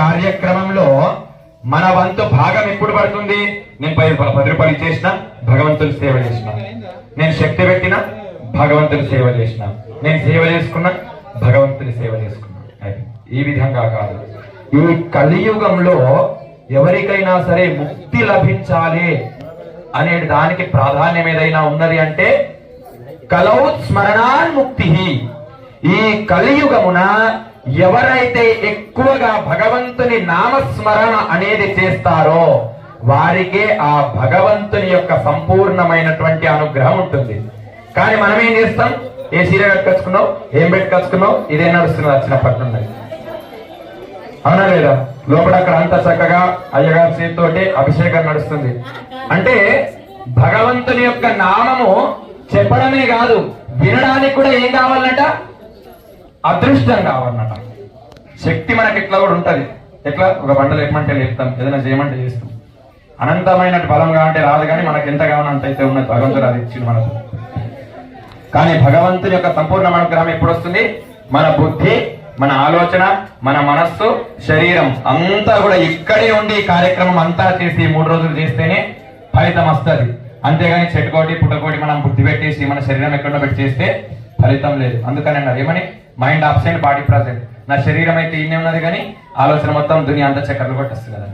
కార్యక్రమంలో మన వంతు భాగం ఎప్పుడు పడుతుంది? నేను పది రూపాయలు చేసిన భగవంతుని సేవ చేసిన. నేను శక్తి పెట్టిన భగవంతుని సేవ చేసిన. నేను సేవ చేసుకున్నా భగవంతుని సేవ చేసుకున్నా. ఈ విధంగా కాదు. ఈ కలియుగంలో ఎవరికైనా సరే ముక్తి లభించాలి అనే దానికి ప్రాధాన్యం ఏదైనా ఉన్నది అంటే కలౌ స్మరణాన్ముక్తి ఈ కలియుగమున ఎవరైతే ఎక్కువగా భగవంతుని నామస్మరణ అనేది చేస్తారో వారికే ఆ భగవంతుని యొక్క సంపూర్ణమైనటువంటి అనుగ్రహం ఉంటుంది. కానీ మనం ఏం చేస్తాం? ఏ సీర కట్టుకొచ్చుకున్నావు? ఏం పెట్టుకొచ్చుకున్నావు? ఇదే నడుస్తున్నది వచ్చినప్పటి నుండి. అవునా లేదా? లోపల అక్కడ అంత చక్కగా అయ్యగారి చేతితోటి అభిషేకం నడుస్తుంది. అంటే భగవంతుని యొక్క నామము చెప్పడమే కాదు వినడానికి కూడా ఏం కావాలంట? అదృష్టం కావాలన్నట శక్తి మనకి ఎట్లా కూడా ఉంటది. ఎట్లా? ఒక బండలు ఎక్కమంటే లేపుతాం ఏదైనా చేయమంటే చేస్తాం. అనంతమైన బలంగా అంటే రాదు కానీ మనకి ఎంత కావాలంటే అయితే ఉన్నది. భగవంతుడు అది ఇచ్చింది మనకు. కానీ భగవంతుని యొక్క సంపూర్ణ అనుగ్రహం ఎప్పుడు వస్తుంది? మన బుద్ధి మన ఆలోచన మన మనస్సు శరీరం అంతా కూడా ఇక్కడే ఉండి కార్యక్రమం అంతా చేసి మూడు రోజులు చేస్తేనే ఫలితం వస్తుంది. అంతేగాని చెట్టుకోటి పుట్టకోటి మనం బుద్ధి పెట్టేసి మన శరీరం ఎక్కడో పెట్టి చేస్తే ఫలితం లేదు. అందుకని అన్నారు. ఏమని? మైండ్ ఆబ్సెంట్ బాడీ ప్రజెంట్ నా శరీరం అయితే ఇన్నే ఉన్నది కానీ ఆలోచన మొత్తం దుని అంత చక్కర్లు కొట్టేస్తుంది కదా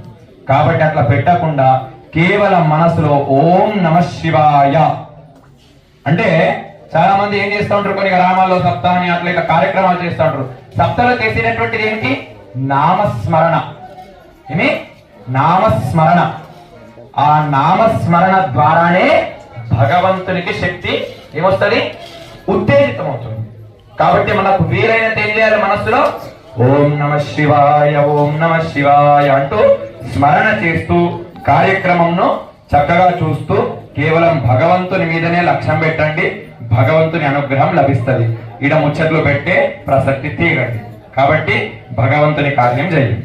కాబట్టి అట్లా పెట్టకుండా కేవలం మనసులో ఓం నమ శివాయ. అంటే చాలా మంది ఏం చేస్తూ ఉంటారు? కొన్ని గ్రామాల్లో సప్తాహని అట్లా ఇట్లా కార్యక్రమాలు చేస్తూ ఉంటారు. సప్తలో చేసేటటువంటిది ఏంటి? నామస్మరణ. ఏమి? నామస్మరణ. ఆ నామస్మరణ ద్వారానే భగవంతునికి శక్తి ఏమొస్తుంది? ఉత్తేజితం అవుతుంది కాబట్టి మనకు వీలైనంత ఏం చేయాలి మనస్సులో. ఓం నమ శివాయ ఓం నమ శివాయ అంటూ స్మరణ చేస్తూ కార్యక్రమంను చక్కగా చూస్తూ కేవలం భగవంతుని మీదనే లక్ష్యం పెట్టండి. భగవంతుని అనుగ్రహం లభిస్తుంది. ఈడ ముచ్చట్లు పెట్టే ప్రసక్తి తీయగండి కాబట్టి భగవంతుని కార్యం చేయండి.